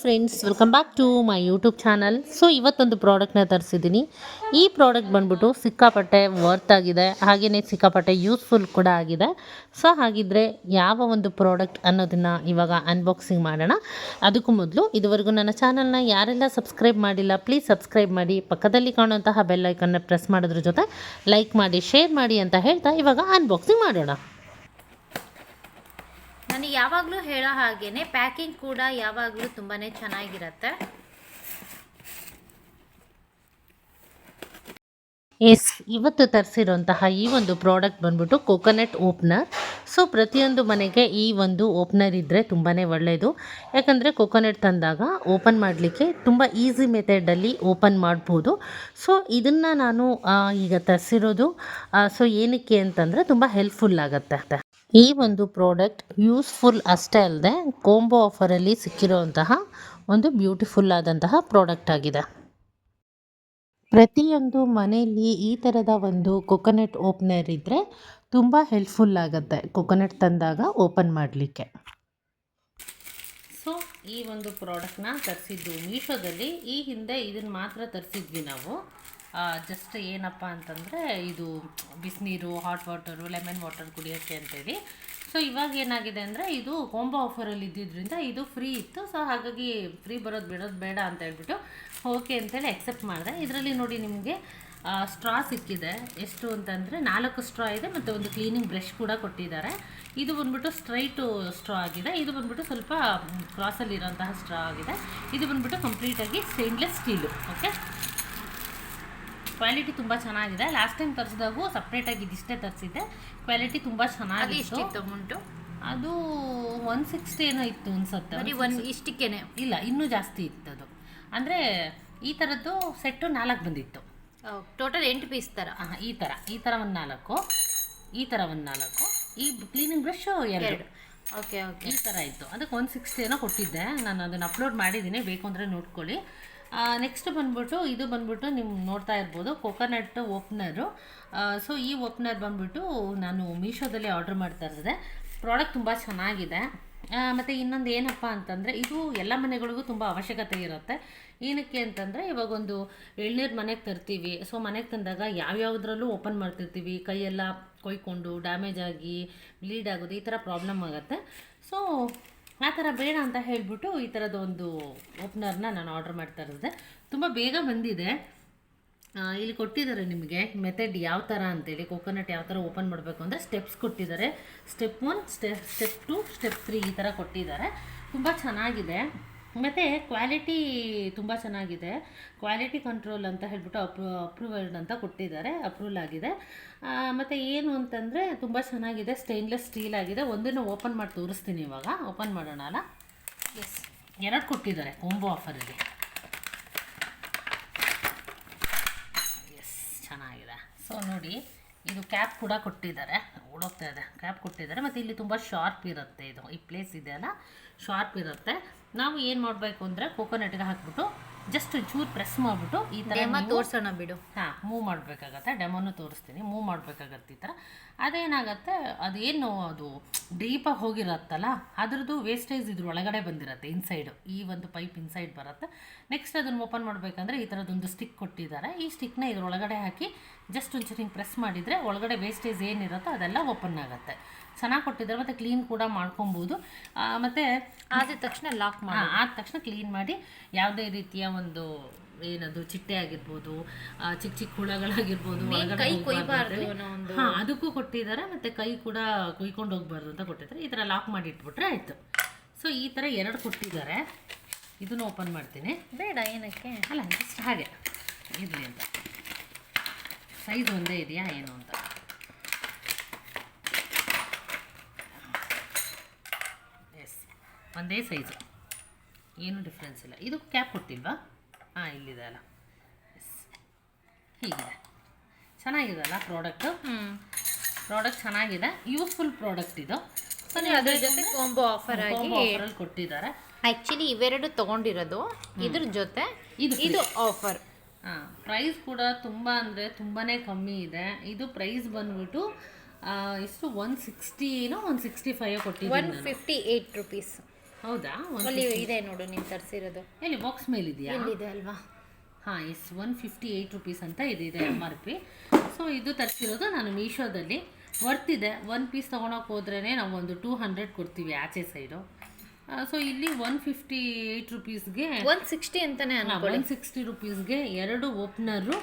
Friends welcome back to my YouTube channel so ಇವತ್ತೊಂದು ಪ್ರಾಡಕ್ಟ್ನ ತರಿಸಿದ್ದೀನಿ ಈ ಪ್ರಾಡಕ್ಟ್ ಬಂದ್ಬಿಟ್ಟು ಸಿಕ್ಕಾಪಟ್ಟೆ ವರ್ತ್ ಆಗಿದೆ. ಹಾಗೆಯೇ ಸಿಕ್ಕಾಪಟ್ಟೆ ಯೂಸ್ಫುಲ್ ಕೂಡ ಆಗಿದೆ. ಸೊ ಹಾಗಿದ್ರೆ ಯಾವ ಒಂದು ಪ್ರಾಡಕ್ಟ್ ಅನ್ನೋದನ್ನು ಇವಾಗ ಅನ್ಬಾಕ್ಸಿಂಗ್ ಮಾಡೋಣ. ಅದಕ್ಕೂ ಮೊದಲು ಇದುವರೆಗೂ ನನ್ನ ಚಾನಲ್ನ ಯಾರೆಲ್ಲ ಸಬ್ಸ್ಕ್ರೈಬ್ ಮಾಡಿಲ್ಲ ಪ್ಲೀಸ್ ಸಬ್ಸ್ಕ್ರೈಬ್ ಮಾಡಿ. ಪಕ್ಕದಲ್ಲಿ ಕಾಣುವಂತಹ ಬೆಲ್ಲೈಕನ್ನ ಪ್ರೆಸ್ ಮಾಡೋದ್ರ ಜೊತೆ ಲೈಕ್ ಮಾಡಿ ಶೇರ್ ಮಾಡಿ ಅಂತ ಹೇಳ್ತಾ ಇವಾಗ ಅನ್ಬಾಕ್ಸಿಂಗ್ ಮಾಡೋಣ. ನನಗೆ ಯಾವಾಗಲೂ ಹೇಳೋ ಹಾಗೇ ಪ್ಯಾಕಿಂಗ್ ಕೂಡ ಯಾವಾಗಲೂ ತುಂಬಾ ಚೆನ್ನಾಗಿರತ್ತೆ. ಎಸ್, ಇವತ್ತು ತರಿಸಿರೋಂತಹ ಈ ಒಂದು ಪ್ರಾಡಕ್ಟ್ ಬಂದ್ಬಿಟ್ಟು ಕೋಕೋನಟ್ ಓಪ್ನರ್. ಸೊ, ಪ್ರತಿಯೊಂದು ಮನೆಗೆ ಈ ಒಂದು ಓಪ್ನರ್ ಇದ್ದರೆ ತುಂಬಾ ಒಳ್ಳೆಯದು ಯಾಕಂದರೆ ಕೋಕೋನಟ್ ತಂದಾಗ ಓಪನ್ ಮಾಡಲಿಕ್ಕೆ ತುಂಬ ಈಸಿ ಮೆಥಡಲ್ಲಿ ಓಪನ್ ಮಾಡ್ಬೋದು. ಸೊ, ಇದನ್ನು ನಾನು ಈಗ ತರಿಸಿರೋದು ಸೊ, ಏನಕ್ಕೆ ಅಂತಂದರೆ ತುಂಬ ಹೆಲ್ಪ್ಫುಲ್ ಆಗುತ್ತೆ. ಈ ಒಂದು ಪ್ರಾಡಕ್ಟ್ ಯೂಸ್ಫುಲ್ ಅಷ್ಟೇ ಅಲ್ಲದೆ ಕೋಂಬೋ ಆಫರಲ್ಲಿ ಸಿಕ್ಕಿರೋಂತಹ ಒಂದು ಬ್ಯೂಟಿಫುಲ್ ಆದಂತಹ ಪ್ರಾಡಕ್ಟ್ ಆಗಿದೆ. ಪ್ರತಿಯೊಂದು ಮನೆಯಲ್ಲಿ ಈ ಥರದ ಒಂದು ಕೊಕೊನಟ್ ಓಪನರ್ ಇದ್ದರೆ ತುಂಬ ಹೆಲ್ಪ್ಫುಲ್ ಆಗುತ್ತೆ ಕೊಕೊನಟ್ ತಂದಾಗ ಓಪನ್ ಮಾಡಲಿಕ್ಕೆ. ಸೊ ಈ ಒಂದು ಪ್ರಾಡಕ್ಟ್ನ ತರಿಸಿದ್ದು ಮೀಶೋದಲ್ಲಿ ಈ ಹಿಂದೆ ಇದನ್ನು ಮಾತ್ರ ತರಿಸಿದ್ವಿ ನಾವು. ಜಸ್ಟ್ ಏನಪ್ಪ ಅಂತಂದರೆ ಇದು ಬಿಸಿನೀರು ಹಾಟ್ ವಾಟರು ಲೆಮನ್ ವಾಟರ್ ಕುಡಿಯೋಕ್ಕೆ ಅಂತೇಳಿ. ಸೊ ಇವಾಗ ಏನಾಗಿದೆ ಅಂದರೆ ಇದು ಕೋಂಬೋ ಆಫರಲ್ಲಿ ಇದ್ದಿದ್ದರಿಂದ ಇದು ಫ್ರೀ ಇತ್ತು. ಸೊ ಹಾಗಾಗಿ ಫ್ರೀ ಬರೋದು ಬಿಡೋದು ಬೇಡ ಅಂತ ಹೇಳ್ಬಿಟ್ಟು ಓಕೆ ಅಂತೇಳಿ ಎಕ್ಸೆಪ್ಟ್ ಮಾಡಿದೆ. ಇದರಲ್ಲಿ ನೋಡಿ ನಿಮಗೆ ಸ್ಟ್ರಾ ಸಿಕ್ಕಿದೆ. ಎಷ್ಟು ಅಂತಂದರೆ ನಾಲ್ಕು ಸ್ಟ್ರಾ ಇದೆ ಮತ್ತು ಒಂದು ಕ್ಲೀನಿಂಗ್ ಬ್ರಷ್ ಕೂಡ ಕೊಟ್ಟಿದ್ದಾರೆ. ಇದು ಬಂದ್ಬಿಟ್ಟು ಸ್ಟ್ರೈಟು ಸ್ಟ್ರಾ ಆಗಿದೆ. ಇದು ಬಂದ್ಬಿಟ್ಟು ಸ್ವಲ್ಪ ಕ್ರಾಸಲ್ಲಿ ಇರೋಂತಹ ಸ್ಟ್ರಾ ಆಗಿದೆ. ಇದು ಬಂದ್ಬಿಟ್ಟು ಕಂಪ್ಲೀಟಾಗಿ ಸ್ಟೇನ್ಲೆಸ್ ಸ್ಟೀಲು ಓಕೆ ಕ್ವಾಲಿಟಿ ತುಂಬ ಚೆನ್ನಾಗಿದೆ. ಲಾಸ್ಟ್ ಟೈಮ್ ತರಿಸಿದಾಗೂ ಸಪ್ರೇಟಾಗಿ ಇದಿಷ್ಟೇ ತರಿಸಿದ್ದೆ. ಕ್ವಾಲಿಟಿ ತುಂಬ ಎಷ್ಟಿತ್ತು ಅಮೌಂಟು ಅದು ಒನ್ ಸಿಕ್ಸ್ಟಿ ಏನೋ ಇತ್ತು ಅನ್ಸುತ್ತೆ. ಬರೀ ಒನ್ ಇಷ್ಟಕ್ಕೇನೆ. ಇಲ್ಲ ಇನ್ನೂ ಜಾಸ್ತಿ ಇತ್ತು ಅದು. ಅಂದರೆ ಈ ಥರದ್ದು ಸೆಟ್ಟು ನಾಲ್ಕು ಬಂದಿತ್ತು. ಟೋಟಲ್ ಎಂಟು ಪೀಸ್ ಥರ ಹಾಂ ಈ ಥರ ಈ ಥರ ಒಂದು ನಾಲ್ಕು ಈ ಥರ ಒಂದು ನಾಲ್ಕು ಈ ಕ್ಲೀನಿಂಗ್ ಬ್ರಷ್ ಎರಡು. ಓಕೆ ಓಕೆ ಈ ಥರ ಇತ್ತು. ಅದಕ್ಕೆ ಒನ್ ಸಿಕ್ಸ್ಟಿ ಏನೋ ಕೊಟ್ಟಿದ್ದೆ. ನಾನು ಅದನ್ನು ಅಪ್ಲೋಡ್ ಮಾಡಿದ್ದೀನಿ. ಬೇಕು ಅಂದರೆ ನೋಡ್ಕೊಳ್ಳಿ. ನೆಕ್ಸ್ಟ್ ಬಂದ್ಬಿಟ್ಟು ಇದು ಬಂದ್ಬಿಟ್ಟು ನೀವು ನೋಡ್ತಾ ಇರ್ಬೋದು ಕೊಕೊನಟ್ ಓಪ್ನರು ಸೊ ಈ ಓಪ್ನರ್ ಬಂದ್ಬಿಟ್ಟು ನಾನು ಮೀಶೋದಲ್ಲಿ ಆರ್ಡ್ರ್ ಮಾಡ್ತಾ ಇರೋದೆ. ಪ್ರಾಡಕ್ಟ್ ತುಂಬ ಚೆನ್ನಾಗಿದೆ. ಮತ್ತು ಇನ್ನೊಂದು ಏನಪ್ಪ ಅಂತಂದರೆ, ಇದು ಎಲ್ಲ ಮನೆಗಳಿಗೂ ತುಂಬ ಅವಶ್ಯಕತೆ ಇರುತ್ತೆ. ಏನಕ್ಕೆ ಅಂತಂದರೆ, ಇವಾಗ ಒಂದು ಎಳ್ನೀರು ಮನೆಗೆ ತರ್ತೀವಿ. ಸೊ ಮನೆಗೆ ತಂದಾಗ ಯಾವ್ಯಾವುದ್ರಲ್ಲೂ ಓಪನ್ ಮಾಡ್ತಿರ್ತೀವಿ. ಕೈಯೆಲ್ಲ ಕೊಯ್ಕೊಂಡು ಡ್ಯಾಮೇಜ್ ಆಗಿ ಬ್ಲೀಡ್ ಆಗೋದು ಈ ಥರ ಪ್ರಾಬ್ಲಮ್ ಆಗುತ್ತೆ. ಸೊ ಆ ಥರ ಬೇಡ ಅಂತ ಹೇಳಿಬಿಟ್ಟು ಈ ಥರದ ಒಂದು ಓಪ್ನರ್ನ ನಾನು ಆರ್ಡರ್ ಮಾಡ್ತಾ ಇರೋದೆ. ತುಂಬ ಬೇಗ ಬಂದಿದೆ. ಇಲ್ಲಿ ಕೊಟ್ಟಿದ್ದಾರೆ ನಿಮಗೆ ಮೆಥಡ್ ಯಾವ ಥರ ಅಂತೇಳಿ ಕೋಕೋನಟ್ ಯಾವ ಥರ ಓಪನ್ ಮಾಡಬೇಕು ಅಂದರೆ ಸ್ಟೆಪ್ಸ್ ಕೊಟ್ಟಿದ್ದಾರೆ. Step one step step two step three ಈ ಥರ ಕೊಟ್ಟಿದ್ದಾರೆ. ತುಂಬ ಚೆನ್ನಾಗಿದೆ. ಮತ್ತು ಕ್ವಾಲಿಟಿ ತುಂಬ ಚೆನ್ನಾಗಿದೆ. ಕ್ವಾಲಿಟಿ ಕಂಟ್ರೋಲ್ ಅಂತ ಹೇಳ್ಬಿಟ್ಟು ಅಪ್ರೂ ಅಪ್ರೂವಲ್ಡ್ ಅಂತ ಕೊಟ್ಟಿದ್ದಾರೆ. ಅಪ್ರೂವಲ್ ಆಗಿದೆ. ಮತ್ತು ಏನು ಅಂತಂದರೆ ತುಂಬ ಚೆನ್ನಾಗಿದೆ. ಸ್ಟೈನ್ಲೆಸ್ ಸ್ಟೀಲ್ ಆಗಿದೆ. ಒಂದನ್ನು ಓಪನ್ ಮಾಡಿ ತೋರಿಸ್ತೀನಿ ಇವಾಗ. ಓಪನ್ ಮಾಡೋಣ ಅಲ್ಲ? ಎಸ್ ಎರಡು ಕೊಟ್ಟಿದ್ದಾರೆ ಕೊಂಬೋ ಆಫರಲ್ಲಿ ಎಸ್ ಚೆನ್ನಾಗಿದೆ. ಸೊ ನೋಡಿ. ಇದು ಕ್ಯಾಪ್ ಕೂಡ ಕೊಟ್ಟಿದ್ದಾರೆ. ಓಡೋಗ್ತಾ ಇದೆ. ಕ್ಯಾಪ್ ಕೊಟ್ಟಿದ್ದಾರೆ. ಮತ್ತು ಇಲ್ಲಿ ತುಂಬ ಶಾರ್ಪ್ ಇರುತ್ತೆ ಇದು. ಈ ಪ್ಲೇಸ್ ಇದೆ ಅಲ್ಲ? ಶಾರ್ಪ್ ಇರುತ್ತೆ. ನಾವು ಏನು ಮಾಡಬೇಕು ಅಂದರೆ ಕೋಕೋನಟ್ಗೆ ಹಾಕ್ಬಿಟ್ಟು ಜಸ್ಟ್ ಚೂರು ಪ್ರೆಸ್ ಮಾಡಿಬಿಟ್ಟು ಈ ಥರ ತೋರಿಸೋಣ ಬಿಡು. ಹಾಂ ಮೂವ್ ಮಾಡಬೇಕಾಗತ್ತೆ ಡೆಮೋನು ತೋರಿಸ್ತೀನಿ ಮೂವ್ ಮಾಡಬೇಕಾಗತ್ತೆ ಈ ಥರ ಅದೇನಾಗತ್ತೆ ಅದೇನು ಅದು ಡೀಪಾಗಿ ಹೋಗಿರತ್ತಲ್ಲ ಅದ್ರದ್ದು ವೇಸ್ಟೇಜ್ ಇದ್ರ ಒಳಗಡೆ ಬಂದಿರುತ್ತೆ ಇನ್ಸೈಡು ಈ ಒಂದು ಪೈಪ್ ಇನ್ಸೈಡ್ ಬರುತ್ತೆ. ನೆಕ್ಸ್ಟ್ ಅದನ್ನು ಓಪನ್ ಮಾಡಬೇಕಂದ್ರೆ ಈ ಥರದ್ದೊಂದು ಸ್ಟಿಕ್ ಕೊಟ್ಟಿದ್ದಾರೆ. ಈ ಸ್ಟಿಕ್ನ ಇದ್ರ ಒಳಗಡೆ ಹಾಕಿ ಜಸ್ಟ್ ಒಂಚೂರು ಹಿಂಗೆ ಪ್ರೆಸ್ ಮಾಡಿದರೆ ಒಳಗಡೆ ವೇಸ್ಟೇಜ್ ಏನಿರುತ್ತೋ ಅದೆಲ್ಲ ಓಪನ್ ಆಗುತ್ತೆ. ಚೆನ್ನಾಗಿ ಕೊಟ್ಟಿದ್ದಾರೆ ಮತ್ತು ಕ್ಲೀನ್ ಕೂಡ ಮಾಡ್ಕೊಬೋದು. ಮತ್ತು ಆದ ತಕ್ಷಣ ಲಾಕ್ ಮಾಡಿ. ಆದ ತಕ್ಷಣ ಕ್ಲೀನ್ ಮಾಡಿ ಯಾವುದೇ ರೀತಿಯ ಒಂದು ಏನದು ಚಿಟ್ಟೆ ಆಗಿರ್ಬೋದು ಚಿಕ್ಕ ಚಿಕ್ಕ ಹುಳಗಳಾಗಿರ್ಬೋದು ಕೈ ಕೊಯ್ಬಾರ್ದು ಹಾ ಅದಕ್ಕೂ ಕೊಟ್ಟಿದ್ದಾರೆ ಮತ್ತೆ ಕೈ ಕೂಡ ಕುಯ್ಕೊಂಡು ಹೋಗ್ಬಾರ್ದು ಅಂತ ಕೊಟ್ಟಿದ್ದಾರೆ. ಈ ಥರ ಲಾಕ್ ಮಾಡಿ ಇಟ್ಬಿಟ್ರೆ ಆಯಿತು. ಸೊ ಈ ಥರ ಎರಡು ಕೊಟ್ಟಿದ್ದಾರೆ. ಇದನ್ನು ಓಪನ್ ಮಾಡ್ತೀನಿ. ಬೇಡ ಏನಕ್ಕೆ? ಅಲ್ಲ ಜಸ್ಟ್ ಹಾಗೆ. ಇರಲಿ ಅಂತ. ಸೈಜ್ ಒಂದೇ ಇದೆಯಾ ಏನು ಅಂತ? ಎಸ್ ಒಂದೇ ಸೈಜು ಏನು ಡಿಫ್ರೆನ್ಸ್ ಇಲ್ಲ. ಇದು ಕ್ಯಾಪ್ ಕೊಟ್ಟಿಲ್ವಾ ಹಾಂ ಇಲ್ಲಿದೆ ಅಲ್ಲ. ಎಸ್ ಹೀಗಿದೆ. ಚೆನ್ನಾಗಿದೆ ಅಲ್ಲ ಪ್ರಾಡಕ್ಟು ಹ್ಞೂ ಪ್ರಾಡಕ್ಟ್ ಚೆನ್ನಾಗಿದೆ. ಯೂಸ್ಫುಲ್ ಪ್ರಾಡಕ್ಟ್ ಇದು. ಸೊ ಅದ್ರ ಜೊತೆ ಕಾಂಬೋ ಆಫರ್ ಆಗಿ ಆಫರಲ್ಲಿ ಕೊಟ್ಟಿದ್ದಾರೆ. ಆ್ಯಕ್ಚುಲಿ ಇವೆರಡು ತಗೊಂಡಿರೋದು. ಇದ್ರ ಜೊತೆ ಇದು ಇದು ಆಫರ್ ಹಾಂ ಪ್ರೈಸ್ ಕೂಡ ತುಂಬ ಅಂದರೆ ತುಂಬಾ ಕಮ್ಮಿ ಇದೆ. ಇದು ಪ್ರೈಸ್ ಬಂದ್ಬಿಟ್ಟು ಇಷ್ಟು one sixty no one sixty five one ಕೊಟ್ಟಿದ್ದೀನಿ ಫಿಫ್ಟಿ ಏಯ್ಟ್ ರುಪೀಸ್ ಹೌದಾ? ಅಲ್ಲಿ ಇದೆ ನೋಡು ನೀನ್ ತರಿಸಿರೋದು. ಎಲ್ಲಿ ಬಾಕ್ಸ್ ಮೇಲೆ ಇದೆಯಾ ಇಲ್ಲಿದೆ ಅಲ್ವಾ? ಹಾಂ yes one fifty eight rupees ಅಂತ ಇದೆ ಇದೆ ಎಂ ಆರ್ ಪಿ ಸೊ ಇದು ತರಿಸಿರೋದು ನಾನು ಮೀಶೋದಲ್ಲಿ ವರ್ತ್ ಇದೆ. ಒನ್ ಪೀಸ್ ತೊಗೊಳಕ್ಕೆ ಹೋದ್ರೇ ನಾವು ಒಂದು ಟೂ ಹಂಡ್ರೆಡ್ ಕೊಡ್ತೀವಿ ಆಚೆ ಸೈಡು ಸೊ ಇಲ್ಲಿ ಒನ್ ಫಿಫ್ಟಿ ಏಯ್ಟ್ ರುಪೀಸ್ಗೆ ಒನ್ ಸಿಕ್ಸ್ಟಿ ಅಂತಾನೆ ಒನ್ ಸಿಕ್ಸ್ಟಿ ರುಪೀಸ್ಗೆ ಎರಡು ಓಪ್ನರು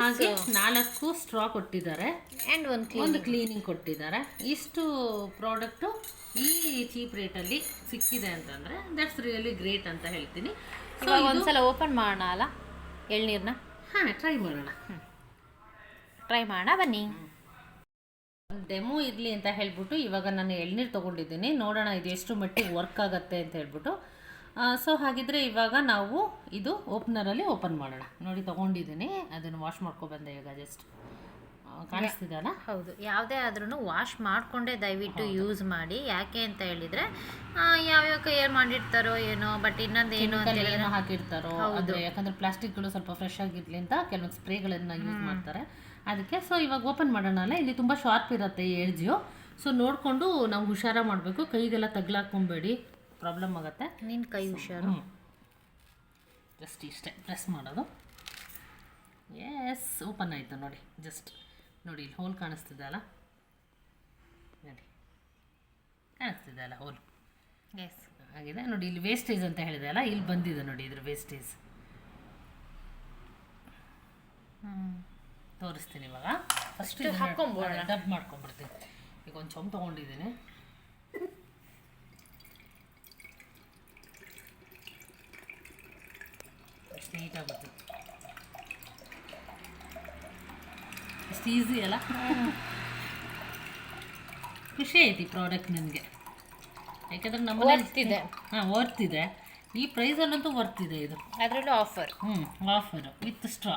ಹಾಗೆ ನಾಲ್ಕು ಸ್ಟ್ರಾ ಕೊಟ್ಟಿದ್ದಾರೆ. ಆ್ಯಂಡ್ ಒಂದು ಒಂದು ಕ್ಲೀನಿಂಗ್ ಕೊಟ್ಟಿದ್ದಾರೆ. ಇಷ್ಟು ಪ್ರಾಡಕ್ಟು ಈ ಚೀಪ್ ರೇಟಲ್ಲಿ ಸಿಕ್ಕಿದೆ ಅಂತಂದರೆ ದಟ್ಸ್ ರಿಯಲಿ ಗ್ರೇಟ್ ಅಂತ ಹೇಳ್ತೀನಿ. ಸೊ ಒಂದ್ಸಲ ಓಪನ್ ಮಾಡೋಣ ಅಲ್ಲ? ಎಳ್ನೀರನ್ನ ಹಾಂ ಟ್ರೈ ಮಾಡೋಣ. ಟ್ರೈ ಮಾಡೋಣ ಬನ್ನಿ. ಡೆಮೋ ಇರಲಿ ಅಂತ ಹೇಳ್ಬಿಟ್ಟು ಇವಾಗ ನಾನು ಎಳ್ನೀರು ತೊಗೊಂಡಿದ್ದೀನಿ. ನೋಡೋಣ ಇದು ಎಷ್ಟು ಮಟ್ಟಿಗೆ ವರ್ಕ್ ಆಗುತ್ತೆ ಅಂತ ಹೇಳ್ಬಿಟ್ಟು. ಸೊ ಹಾಗಿದ್ರೆ ಇವಾಗ ನಾವು ಇದು ಓಪನರಲ್ಲಿ ಓಪನ್ ಮಾಡೋಣ. ನೋಡಿ ತಗೊಂಡಿದ್ದೀನಿ. ಅದನ್ನು ವಾಶ್ ಮಾಡ್ಕೊಬಂದೆ ಈಗ ಜಸ್ಟ್ ಕಾಣಿಸ್ತಿದೆಯಲ್ಲ? ಹೌದು. ಯಾವುದೇ ಆದ್ರೂ ವಾಶ್ ಮಾಡಿಕೊಂಡೇ ದಯವಿಟ್ಟು ಯೂಸ್ ಮಾಡಿ. ಯಾಕೆ ಅಂತ ಹೇಳಿದರೆ ಯಾವ್ಯಾವ ಕೈಯಲ್ಲಿ ಮಾಡಿರ್ತಾರೋ ಏನೋ ಬಟ್ ಇನ್ನೊಂದು ಏನು ಏನೋ ಹಾಕಿರ್ತಾರೋ ಅದು ಯಾಕಂದರೆ ಪ್ಲಾಸ್ಟಿಕ್ಗಳು ಸ್ವಲ್ಪ ಫ್ರೆಶ್ ಆಗಿರಲಿ ಅಂತ ಕೆಲವೊಂದು ಸ್ಪ್ರೇಗಳನ್ನು ಯೂಸ್ ಮಾಡ್ತಾರೆ. ಅದಕ್ಕೆ ಸೊ ಇವಾಗ ಓಪನ್ ಮಾಡೋಣಲ್ಲ ಇಲ್ಲಿ ತುಂಬ ಶಾರ್ಪ್ ಇರುತ್ತೆ ಎಡ್ಜು ಸೊ ನೋಡಿಕೊಂಡು ನಾವು ಹುಷಾರ ಮಾಡಬೇಕು. ಕೈಗೆಲ್ಲ ತಗ್ಲಾಕೊಂಬೇಡಿ ಪ್ರಾಬ್ಲಮ್ ಆಗುತ್ತೆ. ನಿನ್ನ ಕೈ ಹುಷಾರು. ಜಸ್ಟ್ ಇಷ್ಟೇ ಪ್ರೆಸ್ ಮಾಡೋದು. ಎಸ್ ಓಪನ್ ಆಯಿತು ನೋಡಿ. ಜಸ್ಟ್ ನೋಡಿ ಇಲ್ಲಿ ಹೋಲ್ ಕಾಣಿಸ್ತಿದೆ ಅಲ್ಲ? ನೋಡಿ. ಕಾಣಿಸ್ತಿದೆ ಅಲ್ಲ ಹೋಲ್ ಎಸ್ ಆಗಿದೆ. ನೋಡಿ ಇಲ್ಲಿ ವೇಸ್ಟೇಜ್ ಅಂತ ಹೇಳಿದೆ ಅಲ್ಲ? ಇಲ್ಲಿ ಬಂದಿದೆ ನೋಡಿ ಇದ್ರ ವೇಸ್ಟೇಜ್ ತೋರಿಸ್ತೀನಿ ಇವಾಗ. ಫಸ್ಟ್. ಡಬ್ ಮಾಡ್ಕೊಂಡ್ಬಿಡ್ತೀನಿ. ಈಗ ಒಂದು ಚೊಂಬ್ ತೊಗೊಂಡಿದ್ದೀನಿ. ಎಷ್ಟು ಈಸಿ ಅಲ್ಲ? ಖುಷಿ ಐತಿ ಪ್ರಾಡಕ್ಟ್ ನನಗೆ. ಯಾಕಂದ್ರೆ ನಮ್ಮ ವರ್ತಿದೆ. ಹಾಂ ವರ್ತ್ ಇದೆ ಈ ಪ್ರೈಸಲ್ಲಂತೂ ವರ್ತ್ ಇದೆ ಇದು. ಅದರಲ್ಲೂ ಆಫರ್ ಹ್ಞೂ ಆಫರು ವಿತ್ ಸ್ಟ್ರಾ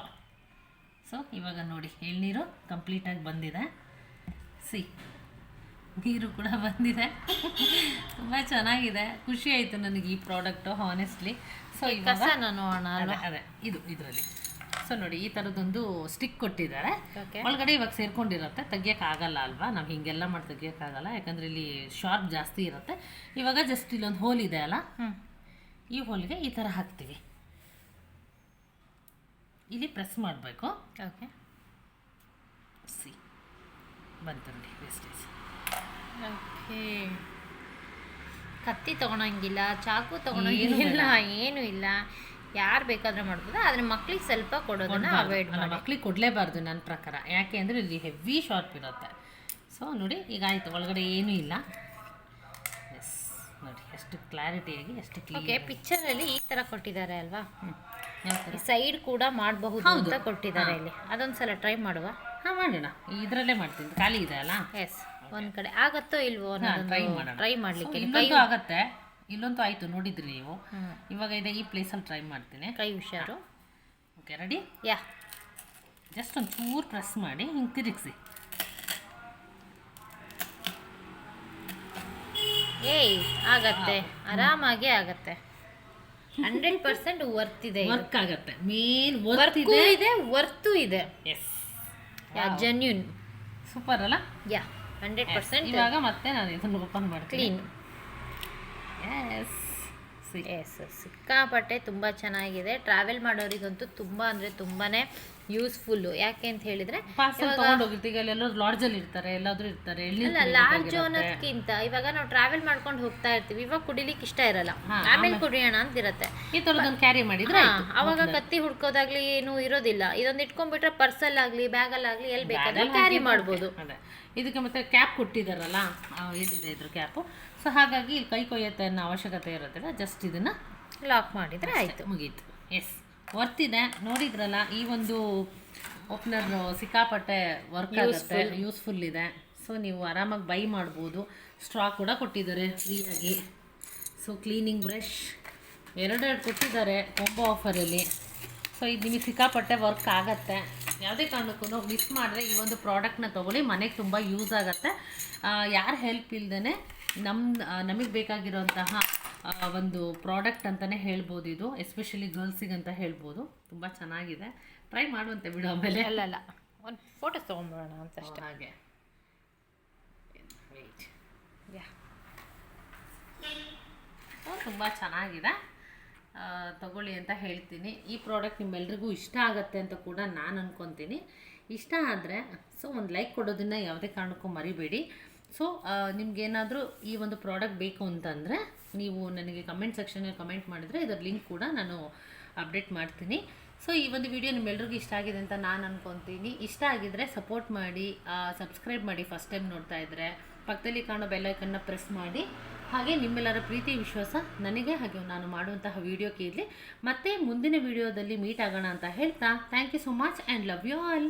ಸೊ ಇವಾಗ ನೋಡಿ ಎಳ್ನೀರು ಕಂಪ್ಲೀಟಾಗಿ ಬಂದಿದೆ. ಸಿ ನೀರು ಕೂಡ ಬಂದಿದೆ. ತುಂಬ ಚೆನ್ನಾಗಿದೆ. ಖುಷಿ ಆಯಿತು ನನಗೆ ಈ ಪ್ರಾಡಕ್ಟು ಹಾನೆಸ್ಟ್ಲಿ ಸೊ ಕಸನ ನೋಡೋಣ ಅದೇ ಇದು ಇದರಲ್ಲಿ. ಸೊ ನೋಡಿ ಈ ಥರದೊಂದು ಸ್ಟಿಕ್ ಕೊಟ್ಟಿದ್ದಾರೆ. ಒಳಗಡೆ ಇವಾಗ ಸೇರ್ಕೊಂಡಿರುತ್ತೆ. ತೆಗಿಯೋಕ್ಕಾಗಲ್ಲ ಅಲ್ವಾ? ನಾವು ಹಿಂಗೆಲ್ಲ ಮಾಡಿ ತೆಗಿಯೋಕ್ಕಾಗಲ್ಲ ಯಾಕಂದರೆ ಇಲ್ಲಿ ಶಾರ್ಪ್ ಜಾಸ್ತಿ ಇರುತ್ತೆ. ಇವಾಗ ಜಸ್ಟ್ ಇಲ್ಲೊಂದು ಹೋಲ್ ಇದೆ ಅಲ್ಲ? ಈ ಹೋಲ್ಗೆ ಈ ಥರ ಹಾಕ್ತೀವಿ. ಇಲ್ಲಿ ಪ್ರೆಸ್ ಮಾಡಬೇಕು. ಓಕೆ ಸಿ ಬಂತು ನೋಡಿ ವೇಸ್ಟೇಜ್ ಓಕೆ ಕತ್ತಿ ತಗೊಳಂಗಿಲ್ಲ ಚಾಕು ತಗೊಳಂಗಿಲ್ಲ. ಏನು ಇಲ್ಲ. ಯಾರು ಬೇಕಾದ್ರೆ ಮಾಡ್ಬೋದು ಆದರೆ ಮಕ್ಳಿಗೆ ಸ್ವಲ್ಪ ಕೊಡೋದನ್ನ ಅವಾಯ್ಡ್ ಮಾಡಿ. ಮಕ್ಳಿಗೆ ಕೊಡಲೇಬಾರ್ದು ನನ್ನ ಪ್ರಕಾರ. ಯಾಕೆ ಅಂದರೆ ಇಲ್ಲಿ ಹೆವಿ ಶಾರ್ಪ್ ಇರುತ್ತೆ ಸೊ ನೋಡಿ ಈಗ ಆಯಿತು. ಒಳಗಡೆ ಏನೂ ಇಲ್ಲ. ಎಸ್ ನೋಡಿ ಎಷ್ಟು ಕ್ಲಾರಿಟಿಯಾಗಿ ಎಷ್ಟು ಓಕೆ ಪಿಕ್ಚರಲ್ಲಿ ಈ ಥರ ಕೊಟ್ಟಿದ್ದಾರೆ ಅಲ್ವಾ? ಸೈಡ್ ಕೂಡ ಮಾಡಬಹುದು ಅಂತ ಕೊಟ್ಟಿದ್ದಾರೆ ಇಲ್ಲಿ. ಅದೊಂದ್ಸಲ ಟ್ರೈ ಮಾಡುವ. ಹಾಂ ಮಾಡೋಣ. ಇದರಲ್ಲೇ ಮಾಡ್ತೀನಿ. ಖಾಲಿ ಇದೆ ಅಲ್ಲ? ಎಸ್ ಒಂದು ಕಡೆ ಆಗತ್ತೋ ಇಲ್ವೋ ಟ್ರೈ ಮಾಡೋಣ. ಟ್ರೈ ಮಾಡ್ಲಿಕ್ಕೆ ಆಗತ್ತೆ. ಇಲ್ಲೊಂದು ಆಯಿತು ನೋಡಿದ್ರಿ ನೀವು. ಇವಾಗ ಇದೆ ಈ ಪ್ಲೇಸಲ್ಲಿ ಟ್ರೈ ಮಾಡ್ತೀನಿ. ಕೈ ಹುಷಾರು. Okay ready yeah. ಜಸ್ಟ್ ಒಂದು ಚೂರು ಪ್ರೆಸ್ ಮಾಡಿ ಹಿಂಗೆ ತಿರುಗಿಸಿ. ಏಯ್ ಆಗತ್ತೆ. ಆರಾಮಾಗಿ ಆಗತ್ತೆ. ಹಂಡ್ರೆಡ್ ಪರ್ಸೆಂಟ್ ವರ್ತ್ ಇದೆ ವರ್ಕ್ ಆಗತ್ತೆ. ಮೇನ್ ವರ್ತ್ ಇದೆ. ಇದೆ ವರ್ತು ಇದೆ. ಎಸ್ ಯಾ ಜೆನ್ಯೂನ್ ಸೂಪರ್ ಅಲ್ಲ? Ya hundred percent. ಇವಾಗ ಮತ್ತೆ ನಾನು ಇದನ್ನು ಓಪನ್ ಮಾಡ್ತೀನಿ. ಕ್ಲೀನ್ ಎಸ್ ಎಸ್ ಸಿಕ್ಕಾಪಟ್ಟೆ ತುಂಬ ಚೆನ್ನಾಗಿದೆ. ಟ್ರಾವೆಲ್ ಮಾಡೋರಿಗಂತೂ ತುಂಬ ಅಂದರೆ ತುಂಬಾ ಯೂಸ್ಫುಲ್ಲು ಯಾಕೆ ಅಂತ ಹೇಳಿದ್ರೆ ಪಾರ್ಸಲ್ ಲಾಡ್ಜಲ್ಲಿ ಇರ್ತಾರೆ ಎಲ್ಲಾದ್ರೂ ಇರ್ತಾರೆ ಅಲ್ಲ ಲಾಡ್ಜ್ ಅನ್ನೋದಕ್ಕಿಂತ ಇವಾಗ ನಾವು ಟ್ರಾವೆಲ್ ಮಾಡ್ಕೊಂಡು ಹೋಗ್ತಾ ಇರ್ತೀವಿ ಇವಾಗ ಕುಡಿಲಿಕ್ಕೆ ಇಷ್ಟ ಇರಲ್ಲ. ಆಮೇಲೆ ಕುಡಿಯೋಣ ಅಂತ ಇರತ್ತೆ ಈ ಕ್ಯಾರಿ ಮಾಡಿದ್ರೆ ಅವಾಗ ಕತ್ತಿ ಹುಡ್ಕೋದಾಗ್ಲಿ ಏನು ಇರೋದಿಲ್ಲ. ಇದೊಂದು ಇಟ್ಕೊಂಡ್ಬಿಟ್ರೆ ಪರ್ಸಲ್ ಆಗಲಿ ಬ್ಯಾಗಲ್ಲಾಗಲಿ ಎಲ್ಲಿ ಬೇಕಾದ್ರೆ ಕ್ಯಾರಿ ಮಾಡ್ಬೋದು. ಇದಕ್ಕೆ ಮತ್ತೆ ಕ್ಯಾಪ್ ಕೊಟ್ಟಿದ್ದಾರಲ್ಲ ಆ, ಎಲ್ಲಿದೆ ಇದ್ರ ಕ್ಯಾಪು ಸೊ ಹಾಗಾಗಿ ಕೈ ಕೊಯ್ಯತ್ತೆ ಅನ್ನೋ ಅವಶ್ಯಕತೆ ಇರೋದಿಲ್ಲ ಜಸ್ಟ್ ಇದನ್ನ ಲಾಕ್ ಮಾಡಿದ್ರೆ ಆಯ್ತು. ಮುಗೀತು. ಎಸ್ ವರ್ತಿದೆ. ನೋಡಿದ್ರಲ್ಲ ಈ ಒಂದು ಓಪನರ್ ಸಿಕ್ಕಾಪಟ್ಟೆ ವರ್ಕ್ ಆಗುತ್ತೆ. ಯೂಸ್ಫುಲ್ ಇದೆ. ಸೊ ನೀವು ಆರಾಮಾಗಿ ಬೈ ಮಾಡ್ಬೋದು. ಸ್ಟ್ರಾ ಕೂಡ ಕೊಟ್ಟಿದ್ದಾರೆ ಫ್ರೀಯಾಗಿ ಸೊ ಕ್ಲೀನಿಂಗ್ ಬ್ರಷ್ ಎರಡೆರಡು ಕೊಟ್ಟಿದ್ದಾರೆ ಕೊಂಬ ಆಫರಲ್ಲಿ ಸೊ ಇದು ನಿಮಗೆ ಸಿಕ್ಕಾಪಟ್ಟೆ ವರ್ಕ್ ಆಗುತ್ತೆ. ಯಾವುದೇ ಕಾರಣಕ್ಕೂ ಮಿಸ್ ಮಾಡಿದ್ರೆ ಈ ಒಂದು ಪ್ರಾಡಕ್ಟ್ನ ತೊಗೊಳ್ಳಿ. ಮನೆಗೆ ತುಂಬ ಯೂಸ್ ಆಗುತ್ತೆ. ಯಾರ ಹೆಲ್ಪ್ ಇಲ್ದೇ ನಮ್ಮ ನಮಗೆ ಬೇಕಾಗಿರೋಂತಹ ಒಂದು ಪ್ರಾಡಕ್ಟ್ ಅಂತಲೇ ಹೇಳ್ಬೋದು ಇದು. ಎಸ್ಪೆಷಲಿ ಗರ್ಲ್ಸಿಗಂತ ಹೇಳ್ಬೋದು. ತುಂಬ ಚೆನ್ನಾಗಿದೆ. ಟ್ರೈ ಮಾಡುವಂತೆ ಬಿಡು ಆಮೇಲೆ. ಅಲ್ಲ ಅಲ್ಲ. ಒಂದು ಫೋಟೋಸ್ ತೊಗೊಂಡ್ಬಿಡೋಣ ಅಂತ ಅಷ್ಟೇ. ಹಾಗೆ. ತುಂಬ ಚೆನ್ನಾಗಿದೆ. ತಗೊಳ್ಳಿ ಅಂತ ಹೇಳ್ತೀನಿ. ಈ ಪ್ರಾಡಕ್ಟ್ ನಿಮ್ಮೆಲ್ರಿಗೂ ಇಷ್ಟ ಆಗುತ್ತೆ ಅಂತ ಕೂಡ ನಾನು ಅಂದ್ಕೊತೀನಿ ಇಷ್ಟ ಆದರೆ ಸೊ ಒಂದು ಲೈಕ್ ಕೊಡೋದನ್ನು ಯಾವುದೇ ಕಾರಣಕ್ಕೂ ಮರಿಬೇಡಿ. ಸೊ ನಿಮಗೇನಾದರೂ ಈ ಒಂದು ಪ್ರಾಡಕ್ಟ್ ಬೇಕು ಅಂತಂದರೆ ನೀವು ನನಗೆ ಕಮೆಂಟ್ ಸೆಕ್ಷನಲ್ಲಿ ಕಮೆಂಟ್ ಮಾಡಿದ್ರೆ ಇದರ ಲಿಂಕ್ ಕೂಡ ನಾನು ಅಪ್ಡೇಟ್ ಮಾಡ್ತೀನಿ. ಸೊ ಈ ಒಂದು ವಿಡಿಯೋ ನಿಮ್ಮೆಲ್ರಿಗೂ ಇಷ್ಟ ಆಗಿದೆ ಅಂತ ನಾನು ಅನ್ಕೊತೀನಿ. ಇಷ್ಟ ಆಗಿದ್ರೆ ಸಪೋರ್ಟ್ ಮಾಡಿ ಸಬ್ಸ್ಕ್ರೈಬ್ ಮಾಡಿ ಫಸ್ಟ್ ಟೈಮ್ ನೋಡ್ತಾ ಇದ್ದರೆ ಪಕ್ಕದಲ್ಲಿ ಕಾಣೋ ಬೆಲ್ಲೈಕನ್ನ ಪ್ರೆಸ್ ಮಾಡಿ. ಹಾಗೆ ನಿಮ್ಮೆಲ್ಲರ ಪ್ರೀತಿ, ವಿಶ್ವಾಸ ನನಗೆ ಹಾಗೆ ನಾನು ಮಾಡುವಂತಹ ವಿಡಿಯೋಕ್ಕೆ ಇರಲಿ ಮತ್ತೆ ಮುಂದಿನ ವಿಡಿಯೋದಲ್ಲಿ ಮೀಟ್ ಆಗೋಣ ಅಂತ ಹೇಳ್ತಾ. Thank you so much and love you all